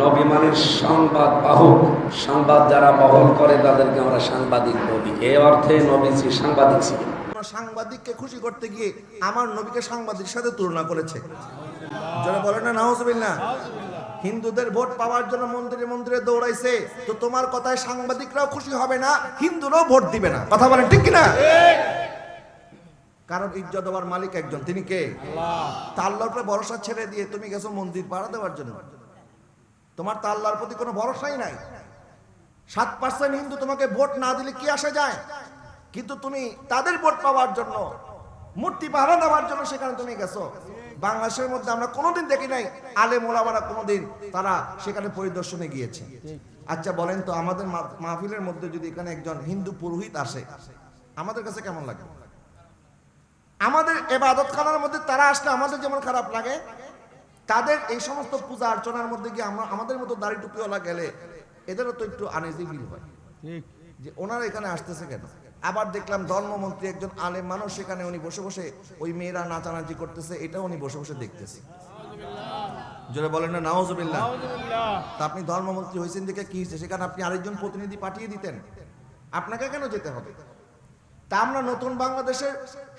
নবিমানের সংবাদ বাহক সংবাদ যারা বহন করে তাদেরকে আমরা সাংবাদিক নবী এ অর্থে নবীজি সাংবাদিক ছিলেন। সাংবাদিককে খুশি করতে গিয়ে আমার নবীকে সাংবাদিক সাথে তুলনা করেছে। যারা বলে না নাউজুবিল্লাহ। হিন্দুদের ভোট পাওয়ার জন্য মন্দিরে মন্দিরে দৌড়াইছে তো তোমার কথায় সাংবাদিকরাও খুশি হবে না হিন্দুরাও ভোট দিবে না। কথা বলেন ঠিক কিনা? কারণ ইজ্জত দেওয়ার মালিক একজন তিনি কে? তা আল্লাহর উপরে ভরসা ছেড়ে দিয়ে তুমি গেছো মন্দির পাড়া দেওয়ার জন্য। তোমার তা আল্লাহর প্রতি কোনো ভরসাই নাই। সাত পার্সেন্ট হিন্দু তোমাকে ভোট না দিলে কি আসে যায়? কিন্তু তুমি তাদের ভোট পাওয়ার জন্য, মূর্তি পাহারা দেওয়ার জন্য সেখানে তুমি গেছো। বাংলাদেশের মধ্যে আমরা কোনোদিন দেখি নাই আলে মোলামারা কোনোদিন তারা সেখানে পরিদর্শনে গিয়েছে। আচ্ছা বলেন তো আমাদের মাহফিলের মধ্যে যদি এখানে একজন হিন্দু পুরোহিত আসে, আমাদের কাছে কেমন লাগে? আমাদের এবাদত খানার মধ্যে তারা আসলে আমাদের যেমন খারাপ লাগে তাদের এই সমস্ত পূজা অর্চনার মধ্যে গিয়ে আমরা আমাদের মতো দাড়ি টুপিওয়ালা গেলে এদেরও তো একটু আনেজি ফিল হয়। যে ওনারা এখানে আসতেছে কেন? আবার দেখলাম ধর্মমন্ত্রী একজন আলেম মানুষ সেখানে উনি বসে বসে ওই মেয়েরা নাচানাচি করতেছে এটা উনি বসে বসে দেখতেছে। জোরে বলেন না নাওজবিল্লাহ। তা আপনি ধর্মমন্ত্রী হয়েছেন দেখে কি হয়েছে? সেখানে আপনি আরেকজন প্রতিনিধি পাঠিয়ে দিতেন। আপনাকে কেন যেতে হবে? তা আমরা নতুন বাংলাদেশের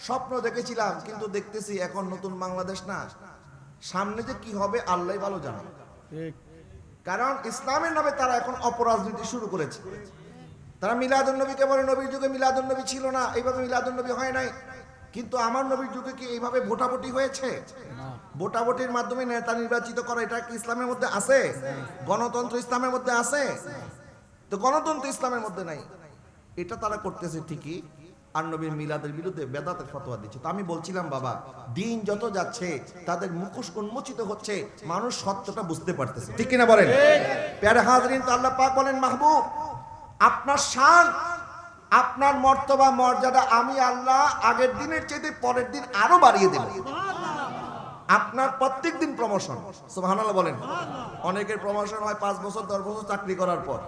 স্বপ্ন দেখেছিলাম কিন্তু দেখতেছি এখন নতুন বাংলাদেশ না। সামনে যে কি হবে আল্লাহ ভালো জানে। কারণ ইসলামের নামে তারা এখন অপরাজনীতি শুরু করেছে। তারা মিলাদুন নবীকে বলে নবীর যুগে মিলাদুন নবী ছিল না এইভাবে মিলাদুন নবী হয় নাই। কিন্তু আমার নবীর যুগে কি এইভাবে ভোটাভুটি হয়েছে? ভোটাভুটির মাধ্যমে নেতা নির্বাচিত করা এটা কি ইসলামের মধ্যে আছে? গণতন্ত্র ইসলামের মধ্যে আছে? তো গণতন্ত্র ইসলামের মধ্যে নাই। এটা তারা করতেছে ঠিকই আর নবীর মিলাদের বিরুদ্ধে বেদাতের ফতোয়া দিচ্ছে। তো আমি বলছিলাম বাবা দিন যত যাচ্ছে তাদের মুখোশ উন্মোচিত হচ্ছে মানুষ সত্যটা বুঝতে পারতেছে। ঠিক কিনা বলেন? প্যারে হাজরিন তো আল্লাহ পাক বলেন মাহবুব আপনার শান আপনার মর্তবা মর্যাদা আমি আল্লাহ আগের দিনের চেয়ে পরের দিন আরও বাড়িয়ে দেব। আপনার প্রত্যেক দিন প্রমোশন সুবহানাল্লাহ বলেন। অনেকের প্রমোশন হয় পাঁচ বছর দশ বছর চাকরি করার পর।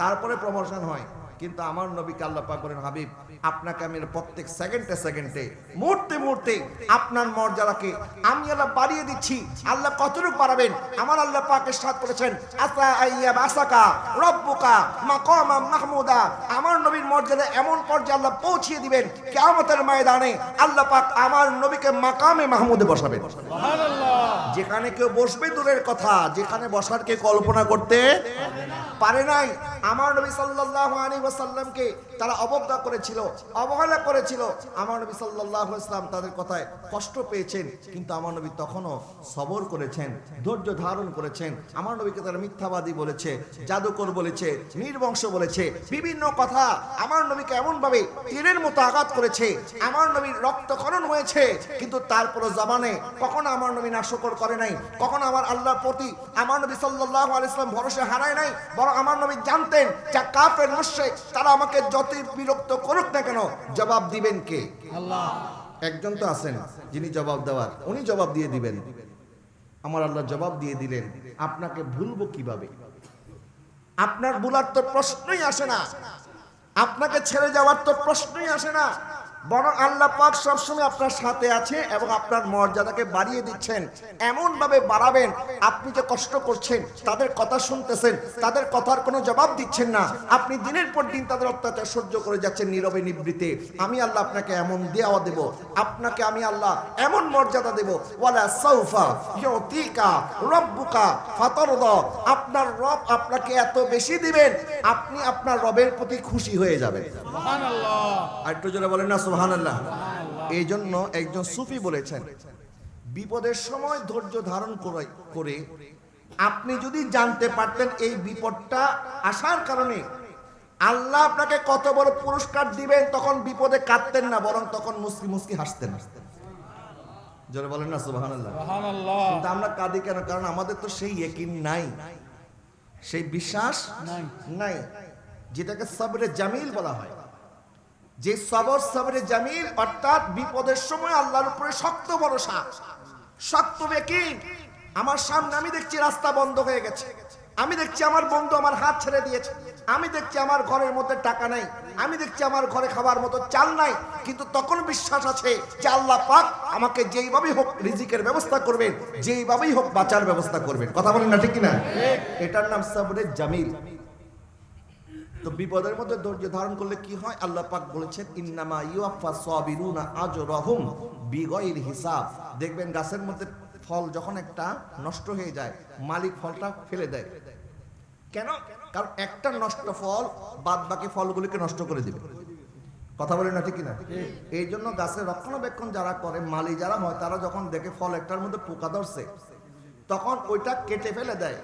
তারপরে প্রমোশন হয়। কিন্তু আমার নবীকে আল্লাহ পাক বলেন হাবিব আপনাকে আমি প্রত্যেক সেকেন্ডে সেকেন্ডে মুহূর্তে মুহূর্তে আপনার মর্যাদাকে আমি আল্লাহ বাড়িয়ে দিচ্ছি। আল্লাহ কতটুকু বাড়াবেন? আমার আল্লাহ পাকের সাথ করেছেন আসা আইয়া বাসাকা রব্বুকা মাকামা মাহমুদা। আমার নবীর মর্যাদা এমন পর্যায়ে আল্লাহ পৌঁছিয়ে দিবেন কিয়ামতের ময়দানে আল্লাহ পাক আমার নবীকে মাকামে মাহমুদে বসাবেন। যেখানে কেউ বসবে দূরের কথা যেখানে বসার কে কল্পনা করতে পারে নাই। আমার নবী সাল্লাল্লাহু আলাইহি ওয়াসাল্লামকে তারা অবজ্ঞা করেছিল, অবহেলা করেছিল। আমার নবী সাল্লাল্লাহু আলাইহি ওয়াসাল্লাম তাদের কথায় কষ্ট পেয়েছেন, কিন্তু আমার নবী তখনও সবর করেছেন, ধৈর্য ধারণ করেছেন। আমার নবীকে তারা মিথ্যাবাদী বলেছে, জাদুকর বলেছে নির্বংশ বলেছে, বিভিন্ন কথা আমার নবীকে এমন ভাবে তীরের মতো আঘাত করেছে। আমার নবীর রক্তক্ষরণ হয়েছে, কিন্তু তারপরে জবানে কখনো আমার নবী নাশকর করে নাই, কখনো আমার আল্লাহর প্রতি আমার নবী সাল্লাল্লাহু আলাইহি সাল্লাম ভরসা হারায় নাই, বরং আমার নবী জানতেন যা কাফের মুশরিক তারা আমাকে যতই বিরক্ত করুক না কেন জবাব দিবেন কে? আল্লাহ। একজন তো আছেন যিনি জবাব দেওয়ার উনি জবাব দিয়ে দিবেন। আমার আল্লাহ জবাব দিয়ে দিলেন আপনাকে ভুলবো কীভাবে? আপনার ভুলার তো প্রশ্নই আসে না। আপনাকে ছেড়ে যাওয়ার তো প্রশ্নই আসে না। বরং আল্লাহ পাক সবসময় আপনার সাথে আছে এবং আপনার মর্যাদাকে বাড়িয়ে দিচ্ছেন। এমন ভাবে বাড়াবেন আপনি যে কষ্ট করছেন তাদের কথা শুনতেছেন তাদের কথার কোনো জবাব দিচ্ছেন না। আপনি দিনের পর দিন তাদের অত্যাচার সহ্য করে যাচ্ছেন নীরবে নিবৃতে। আমি আল্লাহ আপনাকে এমন দেওয়া দেব আপনাকে আমি আল্লাহ এমন মর্যাদা দেব। ওয়ালা সাউফা ইউতিকা রব্বুকা ফাতারদ। আপনার রব আপনাকে এত বেশি দিবেন আপনি আপনার রবের প্রতি খুশি হয়ে যাবেন। আর একটু জোরে বলেন না সুবহানাল্লাহ। এই জন্য একজন সুফি বলেছেন বিপদের সময় ধৈর্য ধারণ করে- আপনি যদি জানতে পারতেন এই বিপদটা আসার কারণে আল্লাহ আপনাকে কত বড় পুরস্কার দিবেন তখন বিপদে কাঁদতেন না বরং তখন মুসকি মুসকি হাসতেন। জোরে বলেন না কিন্তু আমরা কাঁদি কেন? কারণ আমাদের তো সেই একিন নাই। সেই বিশ্বাস নাই যেটাকে সবরে জামিল বলা হয়। যে সবর সবরে জামিল অর্থাৎ বিপদের সময় আল্লাহর উপরে শক্ত ভরসা শক্ত বেকিন আমার সামনে আমি দেখছি রাস্তা বন্ধ হয়ে গেছে। আমি দেখছি আমার বন্ধু আমার হাত ছেড়ে দিয়েছে। আমি দেখছি আমার ঘরের মধ্যে টাকা নাই। আমি দেখছি আমার ঘরে খাবার মতো চাল নাই। কিন্তু তখন বিশ্বাস আছে যে আল্লাহ পাক আমাকে যেইভাবেই হোক রিজিকের ব্যবস্থা করবেন যেইভাবেই হোক বাঁচার ব্যবস্থা করবেন। কথা বলেন না ঠিক কিনা? এটার নাম সাবরে জামিল। তো বিপদের মধ্যে ধৈর্য ধারণ করলে কি হয়? আল্লাহ পাক বলেছেন, ইন্নামা ইউআফা সাবিরুনা আজরাহুম বিগয়র হিসাব। দেখবেন গাছের মধ্যে ফল যখন একটা নষ্ট হয়ে যায়, মালিক ফলটা ফেলে দেয়। কেন? কারণ একটা নষ্ট ফল বাদ বাকি ফলগুলিকে নষ্ট করে দিবে। কথা বলে না ঠিক কিনা? এই জন্য গাছের রক্ষণাবেক্ষণ যারা করে, মালি যারা হয়, তারা যখন দেখে ফল একটার মধ্যে পোকা ধরছে, তখন ওইটা কেটে ফেলে দেয়।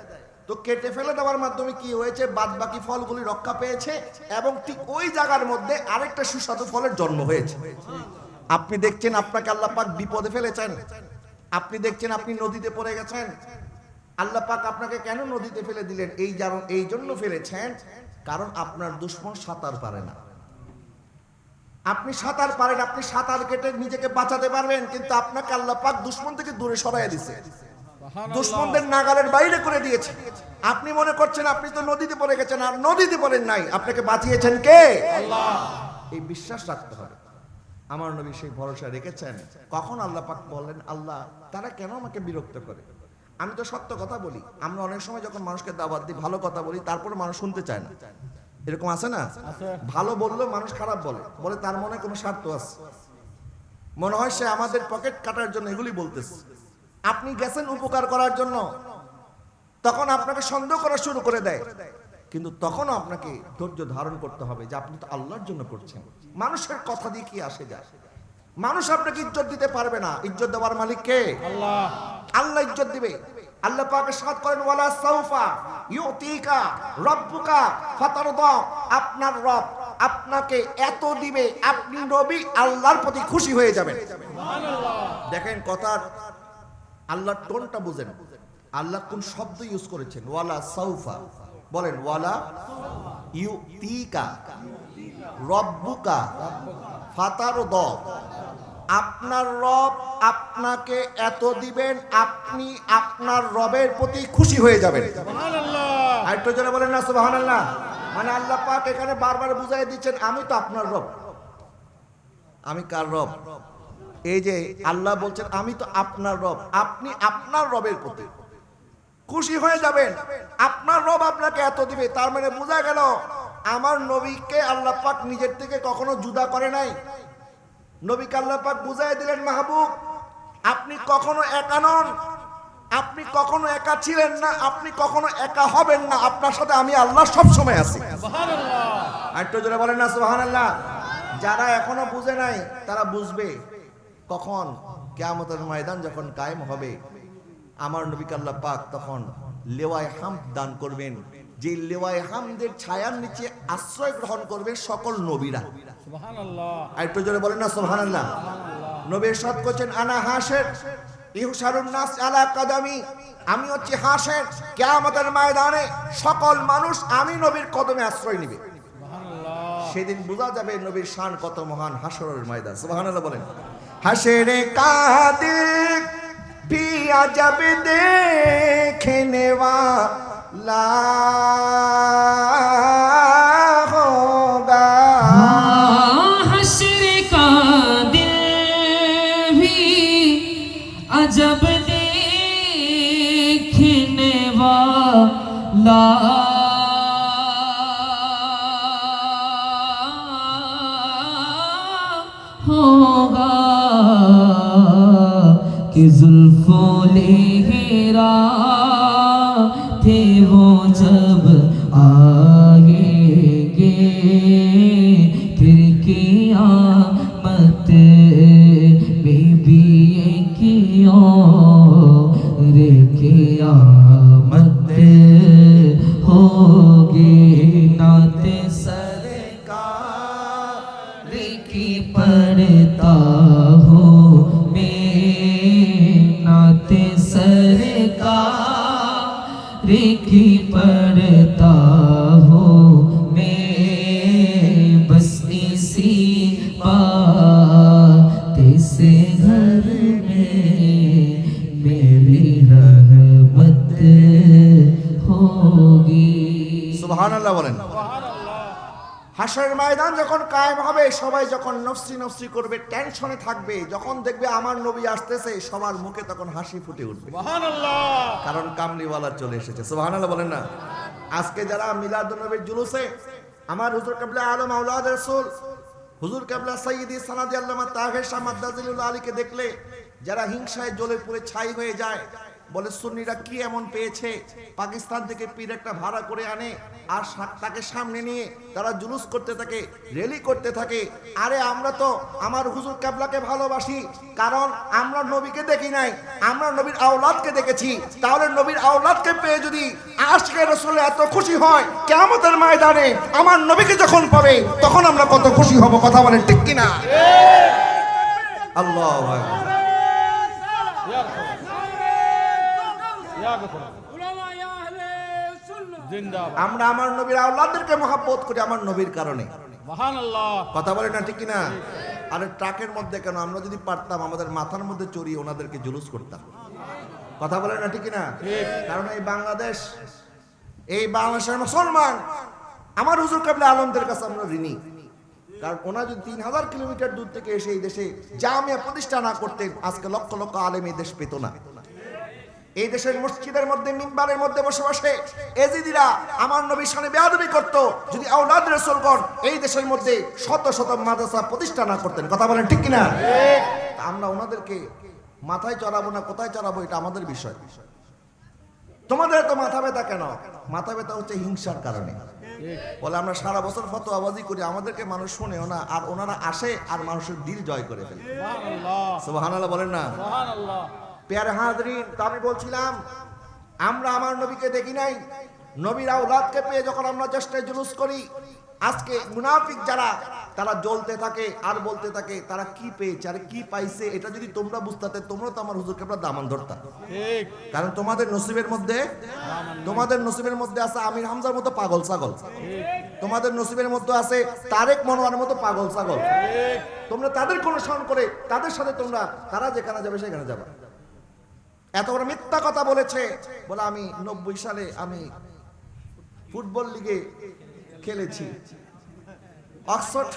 তো কেটে ফেলে দেওয়ার মাধ্যমে কি হয়েছে? বাদ বাকি ফলগুলি রক্ষা পেয়েছে এবং ঠিক ওই জায়গার মধ্যে আরেকটা সুস্বাদু ফলের জন্ম হয়েছে। আপনি দেখছেন আপনাকে আল্লাহ পাক বিপদে ফেলেছেন। আপনি দেখছেন আপনি নদীতে পড়ে গেছেন। আল্লাহ পাক আপনাকে কেন নদীতে ফেলে দিলেন? এই যেমন এই জন্য ফেলেছেন কারণ আপনার দুশ্মন সাঁতার পারে না। আপনি সাঁতার পারেন, আপনি সাঁতার কেটে নিজেকে বাঁচাতে পারবেন, কিন্তু আপনাকে আল্লাহ পাক দুশ্মন থেকে দূরে সরাইয়া দিছে। দুশ্মনদের নাগালের বাইরে করে দিয়েছে। আপনি মনে করছেন আপনি তো নদীতে পড়ে গেছেন আর নদীতে পড়েন নাই। আপনাকে বাঁচিয়েছেন কে? এই বিশ্বাস রাখতে হবে। আমার নবী সেই ভরসা রেখেছেন। কখন আল্লাহ পাক বললেন আল্লাহ তারা কেন আমাকে বিরক্ত করে? আমি তো সত্য কথা বলি। আমরা অনেক সময় যখন মানুষকে দাবাত দিই ভালো কথা বলি তারপরে মানুষ শুনতে চায় না। এরকম আছে না? ভালো বললেও মানুষ খারাপ বলে। বলে তার মনে কোনো স্বার্থ আছে? মনে হয় সে আমাদের পকেট কাটার জন্য এগুলি বলতেছে। আপনি গেছেন উপকার করার জন্য। তখন আপনাকে সন্দেহ করা শুরু করে দেয়। কিন্তু তখনও আপনাকে ধৈর্য ধারণ করতে হবে যে আপনি তো আল্লাহর জন্য করছেন। মানুষের কথা দিয়ে কি আসে যায়? মানুষ আপনাকে ইজ্জত দিতে পারবে না। ইজ্জত দেওয়ার মালিক কে? আল্লাহ। আল্লাহ ইজ্জত দিবে। আল্লাহ পাকে সাথ করেন ওয়ালা সাউফা ইউতিকা রব্বুকা ফাতারদা। আপনার রব আপনাকে এত দিবে আপনি নবী আল্লাহর প্রতি খুশি হয়ে যাবেন। দেখেন কথার আল্লাহর টোনটা বুঝেন। আল্লাহ কোন শব্দ ইউজ করেছেন? ওয়ালা সাউফা। বলেন ওয়ালা ইউতিকা রব্বুকা ফাতারদ। আপনার রব আপনাকে এত দিবেন আপনি আপনার রবের প্রতি খুশি হয়ে যাবেন। আরেকটু জনে বলেন না মানে আল্লাহ পাক এখানে বারবার বুঝাই দিচ্ছেন আমি তো আপনার রব। আমি কার রব? এই যে আল্লাহ বলছেন আমি তো আপনার রব আপনি আপনার রবের প্রতি খুশি হয়ে যাবেন। আপনার রব আপনাকে এত দিবে তার মানে বোঝা গেল আমার নবীকে আল্লাহ পাক নিজের থেকে কখনো জুদা করে নাই। নবীকে আল্লাহ পাক বুঝাই দিলেন মাহবুব আপনি কখনো একা নন। আপনি কখনো একা ছিলেন না আপনি কখনো একা হবেন না। আপনার সাথে আমি আল্লাহ সব সময় আছি। সুবহানাল্লাহ। আরেকটু জোরে বলেন না সুবহানাল্লাহ। যারা এখনও বুঝে নাই তারা বুঝবে। কখন কেয়ামতের ময়দান যখন কায়েম হবে আমার নবী আল্লাহ পাক তখন লেওয়ায় হাম দান করবেন। যে লেওয়ায় হামদের ছায়ার নিচে আশ্রয় গ্রহণ করবে সকল নবীরা। আরেকটু জোরে বলেন না সুবহানাল্লাহ। নবী সাদ করছেন আনা হাসের ইহসারুন নাস আলা কাদামি আমি হচ্ছে হাসের কিয়ামতের ময়দানে সকল মানুষ আমি নবীর কদমে আশ্রয় নিবে। সেদিন বোঝা যাবে নবীর শান কত মহান হাসরের ময়দান। সুবহানাল্লাহ বলেন। হাসরে কাদিক भी अजब देखने वाला زلفوں نے گھیرا تھے وہ جب آئیں گے۔ پھر قیامت میں بھی کیوں رے قیامت বলেন। হাসরের ময়দান যখন কায়েম হবে সবাই যখন নফসি নফসি করবে টেনশনে থাকবে যখন দেখবে আমার নবী আসতেছে সবার মুখে তখন হাসি ফুটে উঠবে। কারণ কামলিওয়ালা চলে এসেছে। সুবাহ বলেন না। আজকে যারা মিলাদ নবীর জুলুসে আমার হুজুর কাবলা আলম আউলাদ রসুল হুজুর কাবলা সাইদি সানাদি আল্লামা তাহের শাহ মাদ্দাজিল্লাহ আলীকে দেখলে যারা হিংসায় জলে পুরে ছাই হয়ে যায় বলে, সুন্নিরা কি এমন পেয়েছে? পাকিস্তান থেকে পীর একটা ভাড়া করে আনে আর তাকে সামনে নিয়ে তারা জুলুস করতে থাকে, রেলি করতে থাকে। আরে, আমরা তো আমার হুজুর কাবলাকে ভালোবাসি, কারণ আমরা নবীকে দেখি নাই, আমরা নবীর আওলাদকে দেখেছি। তাহলে নবীর আওলাদকে পেয়ে যদি আজকে রসুল এত খুশি হয় কেমতের ময়দানে আমার নবীকে যখন পাবে, তখন আমরা কত খুশি হব, কথা বলেন ঠিক কিনা? আল্লাহ আমরা আমার নবীর আওলাদদেরকে মহাব্বত করি আমার নবীর কারণে। কথা বলে না ঠিক কিনা? আরে ট্রাকের মধ্যে কেন? আমরা যদি পারতাম আমাদের মাথার মধ্যে চড়িয়ে ওনাদেরকে জুলুস করতাম। কথা বলে না ঠিক কিনা? কারণ এই বাংলাদেশ এই বাংলাদেশের মুসলমান আমার হুজুর কাবলে আলমদের কাছে আমরা ঋণী। কারণ ওনা যদি তিন হাজার কিলোমিটার দূর থেকে এসে এই দেশে জামিয়া প্রতিষ্ঠা না করতেন আজকে লক্ষ লক্ষ আলেম এই দেশ পেত না। এই দেশের মসজিদের মধ্যে মিম্বারের মধ্যে বসে বসে এজিদিরা আমার নবীর সামনে বেয়াদবি করত যদি আওলাদ রসুলগণ এই দেশের মধ্যে শত শত মাদ্রাসা প্রতিষ্ঠা না করতেন কথা বলেন ঠিক কিনা? আমরা ওনাদেরকে মাথায় চড়াবো না কোথায় চড়াবো এটা আমাদের বিষয়। তোমাদের তো মাথা ব্যথা কেন? মাথা ব্যথা হচ্ছে হিংসার কারণে। বলে আমরা সারা বছর ফতো আওয়াজি করি আমাদেরকে মানুষ শোনেও না আর ওনারা আসে আর মানুষের দিল জয় করে ফেলে। বলেন না? সুবহানাল্লাহ। পেয়ার হাজরিন তো আমি বলছিলাম আমরা আমার নবীকে দেখি নাই। নবীর আউলাদকে পেয়ে যখন আমরা চেষ্টায় জুলুস করি আজকে মুনাফিক যারা তারা জ্বলতে থাকে আর বলতে থাকে তারা কি পেয়েছে আর কি পাইছে এটা যদি তোমরা বুঝতে তোমরা তো আমার হুজুরকে আমরা দামান ধরতাম কারণ তোমাদের নসিবের মধ্যে তোমাদের নসিবের মধ্যে আছে আমির হামজার মতো পাগল ছাগল। তোমাদের নসিবের মধ্যে আছে তারেক মনোয়ারের মতো পাগল ছাগল। তোমরা তাদের অনুসরণ করে তাদের সাথে তোমরা তারা যেখানে যাবে সেখানে যাবে। এত বড় মিথ্যা কথা বলেছে। বলে আমি নব্বই সালে আমি ফুটবল লিগে খেলেছি। অক্সফোর্ড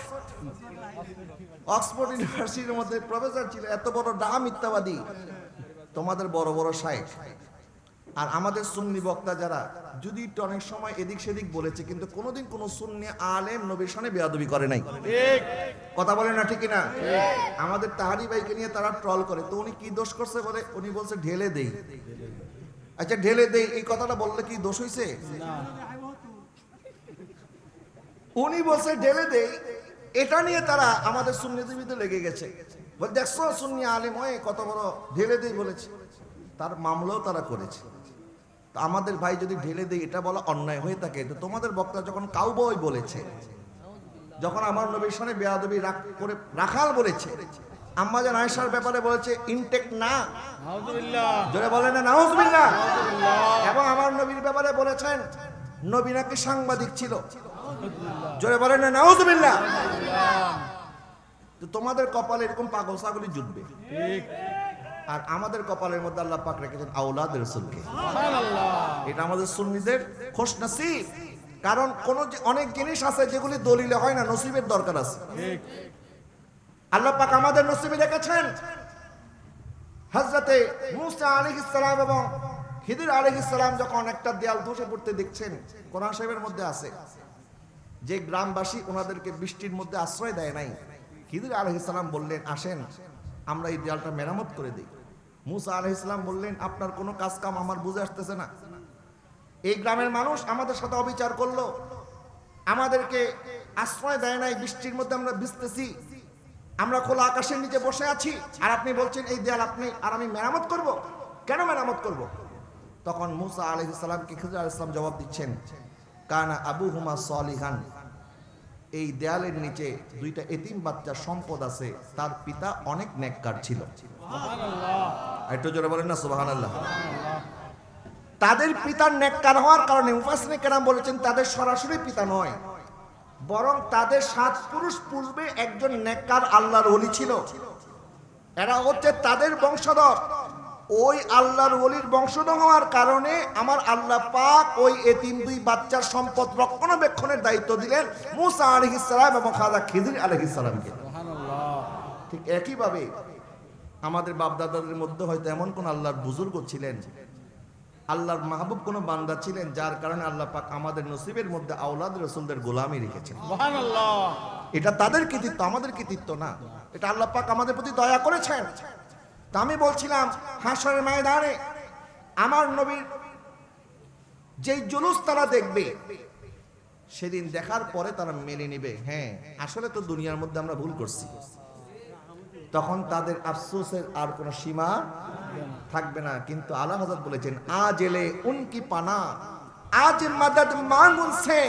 অক্সফোর্ড ইউনিভার্সিটির মধ্যে প্রফেসর ছিল, এত বড় ডা মিথ্যাবাদী। তোমাদের বড় বড় সাইট আর আমাদের সুন্নি বক্তা যারা যদি একটু অনেক সময় এদিক সেদিক বলেছে কিন্তু কোনোদিন কোনো সুন্নি আলেম নবীর সামনে বেয়াদবি করে নাই। কথা বলে না ঠিক না আমাদের তাহারি ভাইকে নিয়ে তারা ট্রল করে। তো উনি কি দোষ করছে বলে? উনি বলছে ঢেলে দেই। আচ্ছা ঢেলে দেই। এই কথাটা বললে কি দোষ হইছে? উনি বলছে ঢেলে দেই। এটা নিয়ে তারা আমাদের সুন্নিজীবীতে লেগে গেছে। বল দেখছ সুন্নি আলিম হয়ে কত বড় ঢেলে দেই বলেছে। তার মামলাও তারা করেছে। তো আমাদের ভাই যদি ঢেলে দেয় এটা বলা অন্যায় হয়ে থাকে। তো তোমাদের বক্তা যখন কাউবয় বলেছে যখন আমার নবীর সামনে বেয়াদবি রাখ- করে রাখাল বলেছে আম্মা জান আয়েশার ব্যাপারে বলেছে ইনটেক না। জোরে বলেন না নাউজুবিল্লাহ। এবং আমার নবীর ব্যাপারে বলেছেন নবী নাকি সাংবাদিক ছিল। জোরে বলেন না নাউজুবিল্লাহ। তো তোমাদের কপালে এরকম পাগল ছাগলি জুটবে। ঠিক। আর আমাদের কপালের মধ্যে আল্লাহ পাক রেখেছেন আউলাদ রসুলকে। এটা আমাদের সুন্নিদের খোশ নসিব। কারণ কোন অনেক জিনিস আছে যেগুলি দলিলে হয় না নসিবের দরকার আছে। আল্লাহ পাক আমাদের নসিবে রেখেছেন। হজরতে মুসা আলাইহিস সালাম এবং খিদির আলাইহিস সালাম যখন একটা দেয়াল ধসে পড়তে দেখছেন কোরআন সাহেবের মধ্যে আছে। যে গ্রামবাসী ওনাদেরকে বৃষ্টির মধ্যে আশ্রয় দেয় নাই খিদির আলাইহিস সালাম বললেন আসেন আমরা এই দেয়ালটা মেরামত করে দিই। মুসা আলাইহিস সালাম বললেন, আপনার কোনো কাজ কাম আমার বুঝে আসতেছে না। এই গ্রামের মানুষ আমাদের সাথে অবিচার করল। আমাদেরকে আশ্রয় দেয় নাই, বৃষ্টির মধ্যে আমরা ভিজতেছি। আমরা খোলা আকাশের নিচে বসে আছি। আর আপনি বলছেন, এই দেয়াল আপনি, আর আমি মেরামত করব? কেন মেরামত করব? তখন মুসা আলহ ইসলামকে খিজর ইসলাম জবাব দিচ্ছেন, কানা আবু হুমা সলিহান। এই দেয়ালের নিচে দুইটা এতিম বাচ্চার সম্পদ আছে তার পিতা অনেক নেককার ছিল। একটু জোরে বলেন না সুবাহান আল্লাহ তাদের পিতার নেককার হওয়ার কারণে মুফাসিনে কেরাম বলেছেন তাদের সরাসরি পিতা নয় বরং তাদের সাত পুরুষ পূর্বে একজন নেককার আল্লাহর ওলি ছিল। এরা হচ্ছে তাদের বংশধর। ওই আল্লাহর ওলির বংশধর হওয়ার কারণে আমার আল্লাহ পাক ওই এতিম দুই বাচ্চার সম্পদ রক্ষণাবেক্ষণের দায়িত্ব দিলেন মুসা আলহিসাম এবং খাজা খিদির আলহিসামকে ঠিক একইভাবে আমাদের বাপদাদাদের মধ্যে হয়তো এমন কোন আল্লাহর বুজুর্গ ছিলেন আল্লাহর মাহবুব কোনো বান্দা ছিলেন যার কারণে আল্লাহ পাক আমাদের নসিবের মধ্যে আওলাদ রসুলদের গোলামি রেখেছেন। এটা তাদের কৃতিত্ব আমাদের কৃতিত্ব না। এটা আল্লাহ পাক আমাদের প্রতি দয়া করেছেন। তো আমি বলছিলাম হ্যাঁ, হাসরের ময়দানে আমার নবীর যেই জুলুস তারা দেখবে, সেদিন দেখার পরে তারা মেনে নিবে। হ্যাঁ আসলে তো দুনিয়ার মধ্যে আমরা ভুল করছি। তখন তাদের আফসোসের আর কোনো সীমা থাকবে না। কিন্তু আল্লাহ হাজার বলেছেন আজ এলে উনকি পানা, আজ মাদদ মাঙ্গুন সে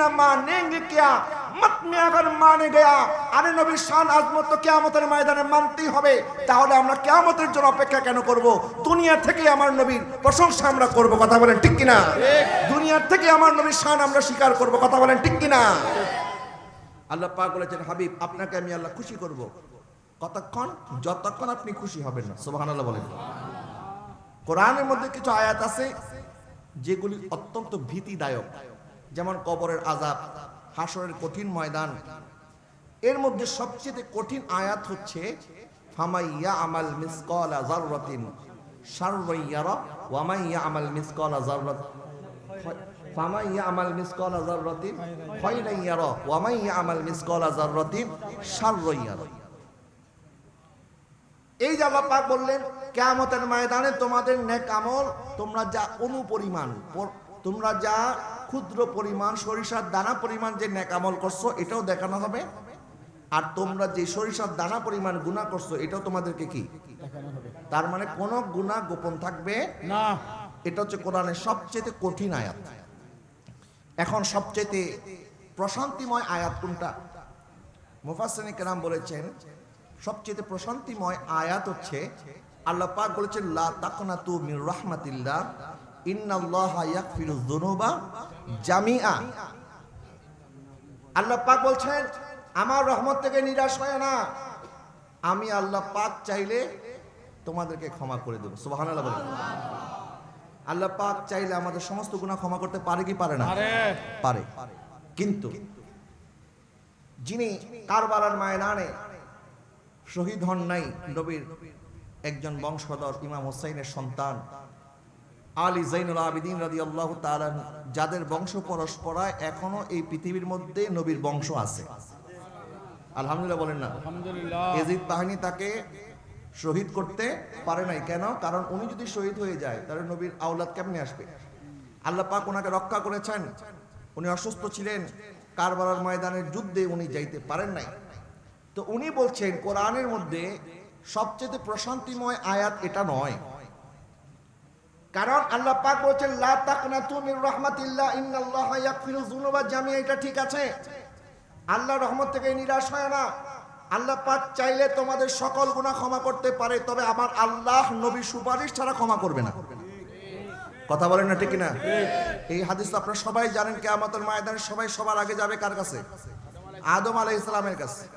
না মা নেঙ্গে কিয়া मत में अगर माने गया আরে নবীর শান আজমত তো কিয়ামতের ময়দানে মানতেই হবে তাহলে আমরা কিয়ামতের জন্য অপেক্ষা কেন করব দুনিয়া থেকে আমার নবীর প্রশংসা আমরা করব কথা বলেন ঠিক কিনা দুনিয়ার থেকে আমার নবীর শান আমরা স্বীকার করব কথা বলেন ঠিক কিনা আল্লাহ পাক বলেছেন হাবিব আপনাকে আমি আল্লাহ খুশি করব কতক্ষণ যতক্ষণ আপনি খুশি হবেন না সুবহানাল্লাহ বলেন কোরআনের মধ্যে কিছু আয়াত আছে যেগুলি অত্যন্ত ভীতিদায়ক যেমন কবরের আজাব হাসরের কঠিন ময়দান। এর মধ্যে সবচেয়ে কঠিন আয়াত হচ্ছে ফামাইয়া আমাল ফামাইয়া আমাল মিসকালা যাররাতিন খায়রান ইয়ারা ওয়া মাইয়া আমাল মিসকালা যাররাতিন শাররান ইয়ারা এই যে পাক বললেন ময়দানে তোমাদের নেক আমল তোমরা যা অনুপরিমাণ, তোমরা যা ক্ষুদ্র পরিমাণ সরিষার দানা পরিমাণ যে নেক আমল করছ এটাও দেখানো হবে। আর তোমরা যে সরিষার দানা পরিমাণ গুণা করছ এটাও তোমাদেরকে কি? তার মানে কোনো গুণা গোপন থাকবে না। এটা হচ্ছে কোরআনের সবচেয়ে কঠিন আয়াত। এখন সবচেয়ে প্রশান্তিময় আয়াত কোনটা? মুফাসসিরিন কেরাম বলেছেন সবচেয়ে প্রশান্তিময় আয়াত হচ্ছে আল্লাহ পাক বলেছেন লা তাকনাতু মির রাহমাতিল্লাহ ইন্নাল্লাহা ইয়াগফিরু যুনুবা জামিআ আল্লাহ পাক বলছেন আমার রহমত থেকে নিরাশ হয় না। আমি আল্লাহ পাক চাইলে তোমাদেরকে ক্ষমা করে দেবো। সুবহানাল্লাহ আল্লাহ পাক চাইলে আমাদের সমস্ত গুনাহ ক্ষমা করতে পারে কি পারে না? পারে। কিন্তু যিনি কারবালার ময়দানে শহীদ হন নাই নবীর একজন বংশধর ইমাম হোসাইনের সন্তান আলী জাইনুল আবিদিন রাদি আল্লাহ তালান যাদের বংশ পরস্পরায় এখনও এই পৃথিবীর মধ্যে নবীর বংশ আছে। আলহামদুলিল্লাহ বলেন না। এজিদ বাহিনী তাকে শহীদ করতে পারে নাই। কেন? কারণ উনি যদি শহীদ হয়ে যায় তাহলে নবীর আওলাদ কেমনে আসবে? আল্লাহ পাক ওনাকে রক্ষা করেছেন। উনি অসুস্থ ছিলেন। কারবালার ময়দানের যুদ্ধে উনি যাইতে পারেন নাই। তো উনি বলছেন কোরআনের মধ্যে সবচেয়ে প্রশান্তিময় আয়াত এটা নয়। কারণ আল্লাহ পাক বলছেন, লা তাকনাতু মির রাহমাতিল্লাহ, ইন্নাল্লাহা ইয়াগফিরু যুনুবা। জামিআ এটা ঠিক আছে। আল্লাহ রহমত থেকে নিরাশ হয় না। আল্লাহ পাক চাইলে তোমাদের সকল গুনাহ ক্ষমা করতে পারে, তবে আমার আল্লাহ নবী সুপারিশ ছাড়া ক্ষমা করবে না। কথা বলেন না, ঠিক না এই হাদিস আপনারা সবাই জানেন, কেয়ামতের ময়দানে সবাই সবার আগে যাবে কার কাছে? আদম আলাইহিস সালামের কাছে।